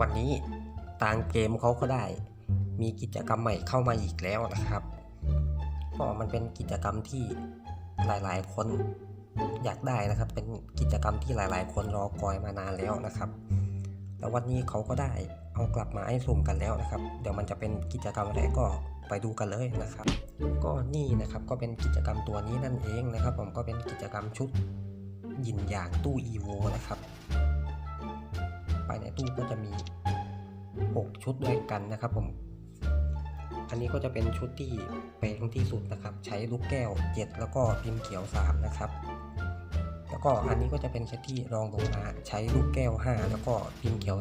วันนี้ทางเกมเขาก็ได้ มีกิจกรรมใหม่เข้ามาอีกแล้วนะครับก็มันเป็นกิจกรรมที่หลาย ๆ คนอยากได้นะครับ เป็นกิจกรรมที่หลาย ๆ คนรอคอยมานานแล้วนะครับ แล้ววันนี้เขาก็ได้เอากลับมาให้สุ่มกันแล้วนะครับ เดี๋ยวมันจะเป็นกิจกรรมอะไรก็ไปดูกันเลยนะครับ ก็นี่นะครับก็เป็นกิจกรรมตัวนี้นั่นเองนะครับ ผมก็เป็นกิจกรรมชุดยินอย่างตู้ EVO นะครับ ในตู้ก็จะมี 6 ชุดด้วยกันนะครับผมอันนี้ก็จะเป็นชุดที่แพงที่สุดนะครับ ใช้ลูกแก้ว 7 แล้วก็พิมพ์เขียว 3 นะครับ แล้วก็อันนี้ก็จะเป็นเซตที่รองลงมาใช้ลูกแก้ว 5 แล้วก็พิมพ์เขียว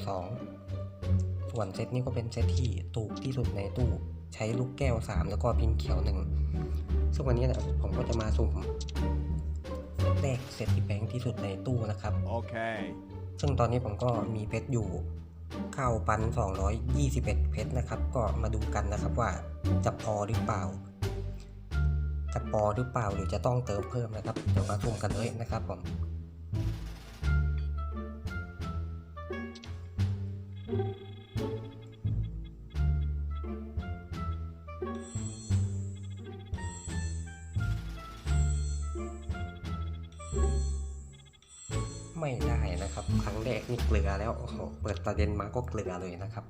2 ส่วนเซตนี้ก็เป็นเซตที่ถูกที่สุดในตู้ใช้ลูกแก้ว 3 แล้วก็พิมพ์เขียว 1 ซึ่งวันนี้นะผมก็จะมาสุ่มแรกเซตที่แพงที่สุดในตู้นะครับ Okay. ซึ่งตอนนี้ผมก็มีเพชรอยู่เข้าปัน 221 เพชรนะครับ ก็มาดูกันนะครับว่าจะพอหรือเปล่า จะพอหรือเปล่าหรือจะต้องเติมเพิ่มนะครับเดี๋ยวมาทุ่มกันเลยนะครับผม ไม่ได้นะครับ ครั้งแรกนี่เกลือแล้วโอ้โหเปิดประเด็นมาก็เกลือเลยนะครับ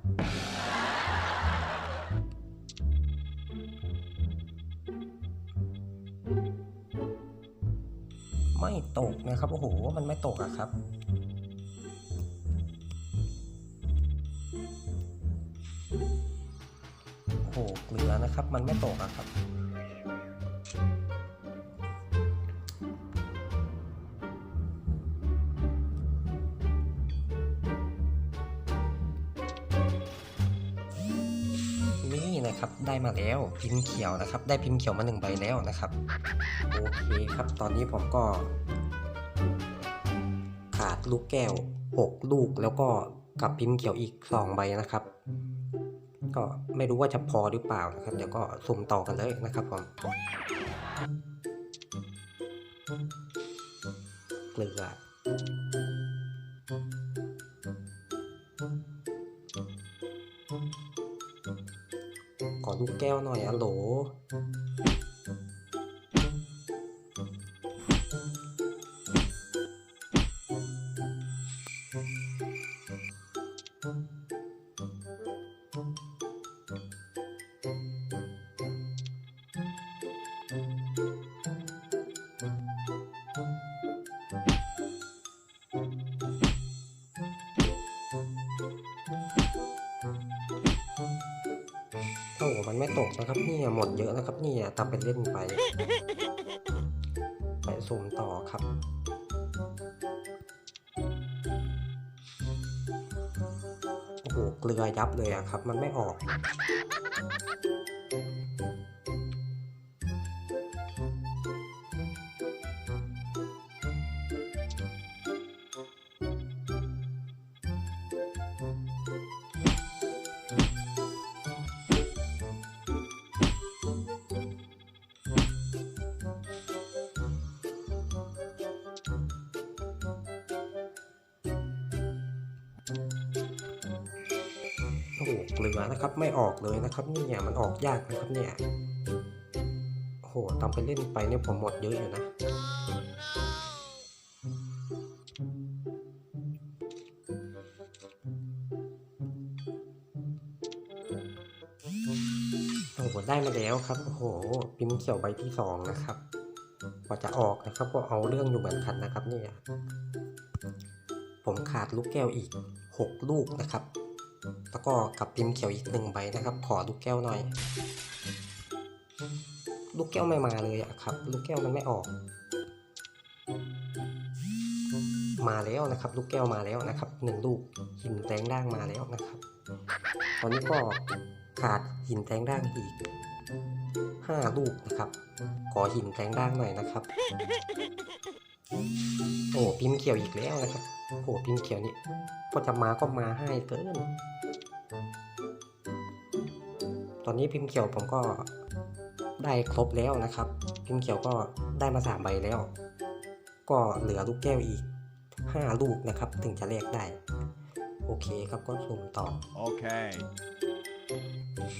ไม่ตกนะครับโอ้โหมันไม่ตกอะครับ โอ้โหเกลือนะครับ มันไม่ตกอะครับ ได้มาแล้วพิมพ์เขียวนะครับ ได้พิมพ์เขียวมาหนึ่งใบแล้วนะครับโอเคครับ ตอนนี้ผมก็ ขาดลูกแก้ว 6 ลูกแล้วก็กับพิมพ์เขียวอีก 2 ใบนะครับ ก็ไม่รู้ว่าจะพอหรือเปล่านะครับ เดี๋ยวก็สุ่มต่อกันเลยนะครับผมเกลือ ขอลูกแก้วหน่อยอะโหล ไม่ตกนะครับเนี่ยหมดเยอะนะครับเนี่ยทำเป็นเล่นไป ไปสุ่มต่อครับโอ้โหเกลือยับเลยอะครับ มันไม่ออก อ้โหเกลือนะครับ ไม่ออกเลยนะครับเนี่ยมันออกยากนะครับเนี่ยโอ้โหทำไปเล่นไปเนี่ยผมหมดเยอะอยู่นะโอ้โหได้มาแล้วครับ โอ้โหพิมพ์เขียวใบที่สองนะครับกว่าจะออกนะครับ ก็เอาเรื่องอยู่เหมือนกันนะครับเนี่ยผมขาดลูกแก้วอีก 6 ลูกนะครับ แล้วก็กับพิมพ์เขียวอีกหนึ่งใบนะครับ ขอลูกแก้วหน่อย ลูกแก้วไม่มาเลยอะครับ ลูกแก้วมันไม่ออก มาแล้วนะครับ ลูกแก้วมาแล้วนะครับหนึ่งลูกหินแตงด่างมาแล้วนะครับ ตอนนี้ก็ขาดหินแตงด่างอีกห้าลูกนะครับ ขอหินแตงด่างหน่อยนะครับโอ้พิมพ์เขียวอีกแล้วนะครับโอ้พิมพ์เขียวนี่พอจะมาก็มาให้เกิน ตอนนี้พิมพ์เขียวผมก็ได้ครบแล้วนะครับ พิมพ์เขียวก็ได้มาสามใบแล้ว ก็เหลือลูกแก้วอีกห้าลูกนะครับ ถึงจะแลกได้ โอเคครับก็สุ่มต่อ Okay. โอ้โ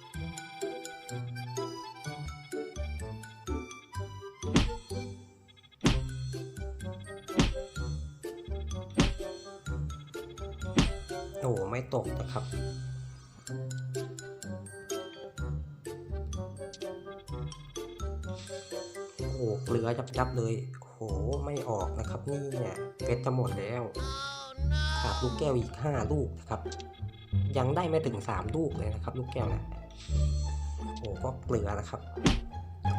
ห ไม่ตกนะครับ โอ้หเกลือยับยับเลย โอ้โห ไม่ออกนะครับ นี่เนี่ยเพชรจะหมดแล้วขาดลูกแก้วอีก 5 ลูกนะครับ ยังได้ไม่ถึง 3 ลูกเลยนะครับ ลูกแก้วนะโอ้ก็เกลือนะครับ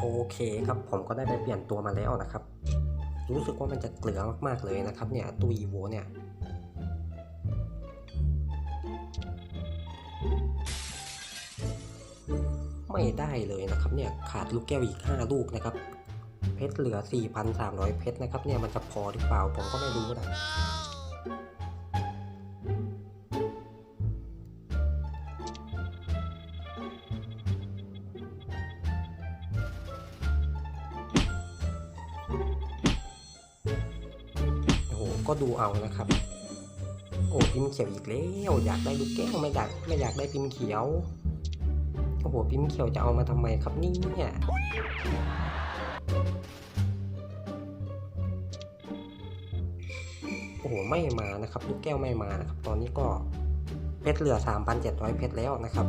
โอเคครับ ผมก็ได้ไปเปลี่ยนตัวมาแล้วนะครับ รู้สึกว่ามันจะเกลือมากๆเลยนะครับ เนี่ยตัวอีโวเนี่ย ไม่ได้เลยนะครับเนี่ยขาดลูกแก้วอีก 5 ลูกนะครับ เพชรเหลือ 4,300 เพชรนะครับเนี่ยมันจะพอหรือเปล่าผมก็ไม่รู้นะโอ้โหก็ดูเอานะครับ โอ้พิมพ์เขียวอีกแล้ว อยากได้ลูกแก้วไม่อยากไม่อยากได้พิมพ์เขียว โอ้โหพิมพ์เขียวจะเอามาทำไมครับนี่เนี่ยโอ้โหไม่มานะครับลูกแก้วไม่มานะครับ ตอนนี้ก็เพชรเหลือ 3,700 เพชรแล้วนะครับ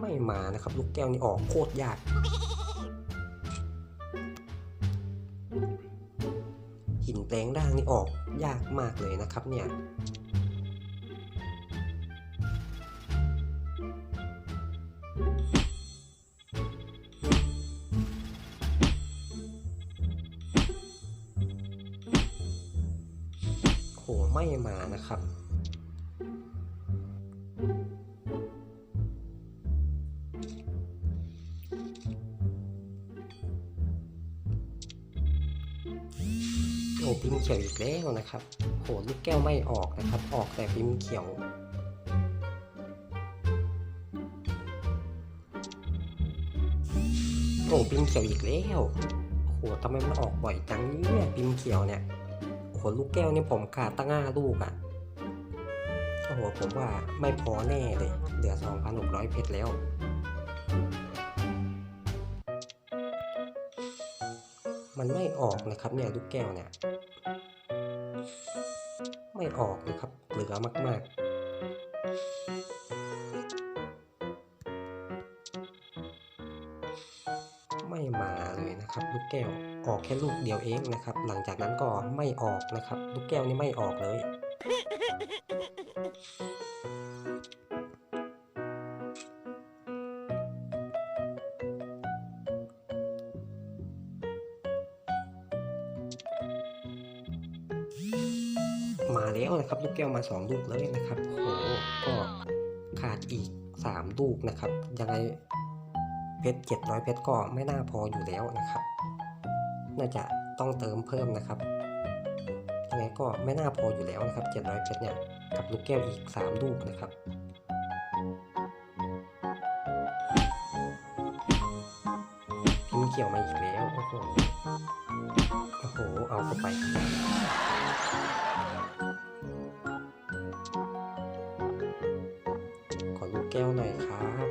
ไม่มานะครับ ลูกแก้วนี่ออกโคตรยาก หินแปลงร่างนี่ออกยากมากเลยนะครับเนี่ย โหไม่มานะครับ โอ้พิมพ์เขียวอีกแล้วนะครับโหลูกแก้วไม่ออกนะครับ ออกแต่พิมพ์เขียวโอ้พิมพ์เขียวอีกแล้วโหทำไมมันออกบ่อยจังเนี่ยพิมพ์เขียวเนี่ย โอ้โหลูกแก้วนี่ผมขาดตั้งห้าลูกอะ่ะ โอ้โห ผมว่าไม่พอแน่เลย เหลือ 2,600 เพชรแล้ว มันไม่ออกนะครับเนี่ยลูกแก้วเนี่ย ไม่ออกเลยครับ เหลือมากๆไม่มาเลยนะครับ ลูกแก้ว ออกแค่ลูกเดียวเองนะครับ หลังจากนั้นก็ไม่ออกนะครับ ลูกแก้วนี่ไม่ออกเลย มาแล้วนะครับลูกแก้วมาสองลูกเลยนะครับโหก็ขาดอีกสามลูกนะครับ ยังไงเพชรเจ็ดร้อยเพชรก็ไม่น่าพออยู่แล้วนะครับ น่าจะต้องเติมเพิ่มนะครับยังไงก็ไม่น่าพออยู่แล้วนะครับเจ็ดร้อยเพชรเนี่ยกับลูกแก้วอีกสามลูกนะครับพิมพ์เกี่ยวมาอีกแล้ว โอ้โห โอ้โห เอาเข้าไปขอลูกแก้วหน่อยครับ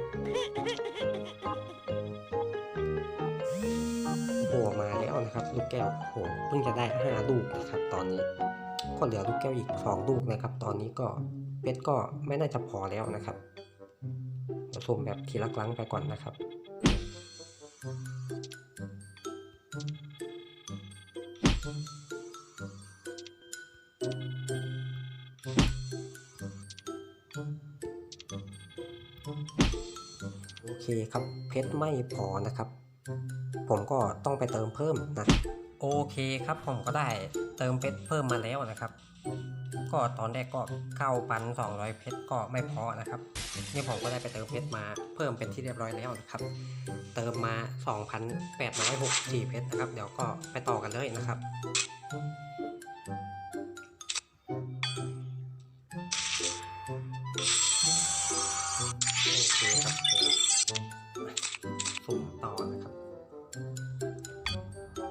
ลูกแก้วโหเพิ่งจะได้ห้าลูกนะครับตอนนี้ ก็เหลือลูกแก้วอีกสองลูกนะครับ ตอนนี้ก็เพชรก็ไม่น่าจะพอแล้วนะครับผสมแบบทีละครั้งไปก่อนนะครับโอเคครับเพชรไม่พอนะครับ ผมก็ต้องไปเติมเพิ่มนะ โอเคครับผมก็ได้เติมเพชรเพิ่มมาแล้วนะครับ ก็ตอนแรกก็เข้าปันสองเพชรก็ไม่พอนะครับนี่ผมก็ได้ไปเติมเพชรมาเพิ่มเป็นที่เรียบร้อยแล้วนะครับ เติมมา 2,864เพชรนะครับ เดี๋ยวก็ไปต่อกันเลยนะครับ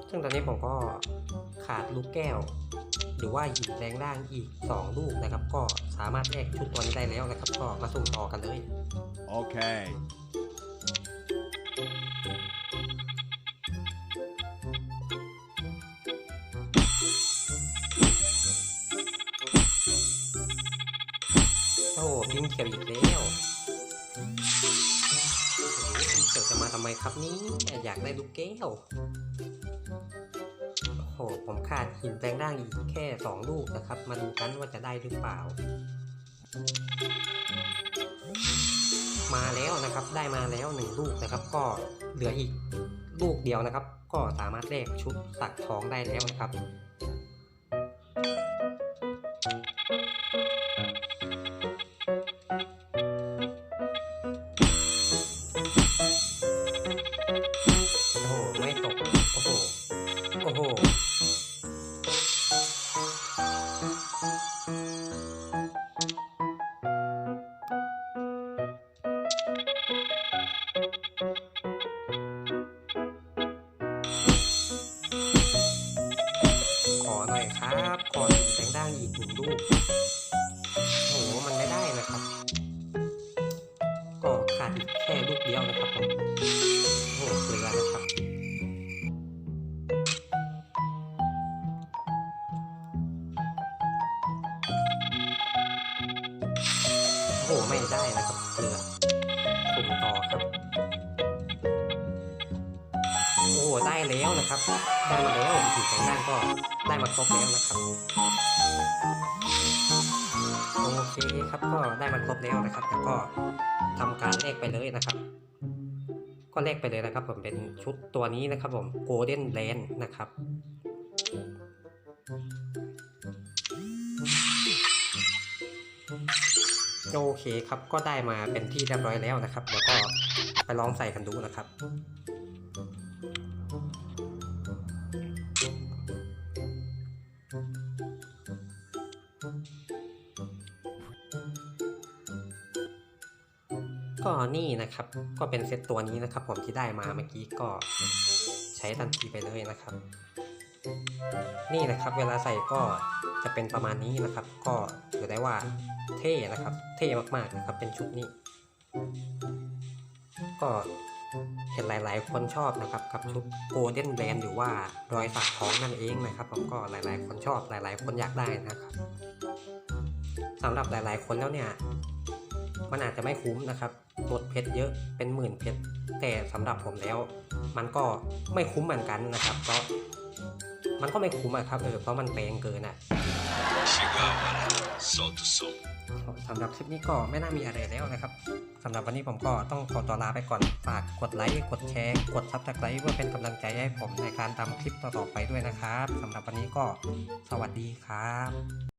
ซึ่งตอนนี้ผมก็ขาดลูกแก้ว หรือว่าหินแรงล่างอีก 2 ลูกนะครับ ก็สามารถแลกชุดตัวนี้ได้แล้วนะครับ ก็มาสุ่มต่อกันเลย Okay. โอ้โหพิมพ์เขียวอีกแล้วโอ้โหพิมพ์เขียวจะมาทำไมครับนี้อยากได้ลูกแก้ว โหผมขาดหินแปลงร่างอีกแค่สองลูกนะครับ มาดูกันว่าจะได้หรือเปล่า มาแล้วนะครับ ได้มาแล้วหนึ่งลูกนะครับ ก็เหลืออีกลูกเดียวนะครับ ก็สามารถแลกชุดสักทองได้แล้วนะครับ น่อยครับขอหินแสงด้างอีกหนึ่งลูกโอ้โหมันไม่ได้นะครับ ก็ขาดอีกแค่ลูกเดียวนะครับผม แล้วนะครับ ได้มาแล้วถึงแสงด้านก็ได้มาครบแล้วนะครับโอเคครับก็ได้มาครบแล้วนะครับแล้วก็ทำการเลขไปเลยนะครับ ก็เลขไปเลยนะครับ ผมเป็นชุดตัวนี้นะครับ ผม Golden Land นะครับโอเคครับก็ได้มาเป็นที่เรียบร้อยแล้วนะครับเดี๋ยวก็ไปลองใส่กันดูนะครับ นี่นะครับ ก็เป็นเซตตัวนี้นะครับ ผมที่ได้มาเมื่อกี้ก็ใช้ทันทีไปเลยนะครับ นี่นะครับเวลาใส่ก็จะเป็นประมาณนี้นะครับ ก็ถือได้ว่าเท่นะครับ เท่มากๆนะครับ เป็นชุดนี้ ก็เห็นหลายๆ คนชอบนะครับกับชุด Golden Band หรือว่ารอยสักท้องนั่นเองนะครับ ผมก็หลายๆ คนชอบหลาย ๆ คนอยากได้นะครับสำหรับหลาย ๆ คนแล้วเนี่ย มันอาจจะไม่คุ้มนะครับลดเพชรเยอะเป็นหมื่นเพชรแต่สำหรับผมแล้ว มันก็ไม่คุ้มเหมือนกันนะครับเพราะมันก็ไม่คุ้มอะครับเออเพราะมันแพงเกินอะสำหรับคลิปนี้ก็ไม่น่ามีอะไรแล้วนะครับสำหรับวันนี้ผมก็ต้องขอตัวลาไปก่อนฝากกดไลค์กดแชร์ กดซับสไครต์เพื่อเป็นกำลังใจให้ผมในการทำคลิปต่อๆไปด้วยนะครับสำหรับวันนี้ก็สวัสดีครับ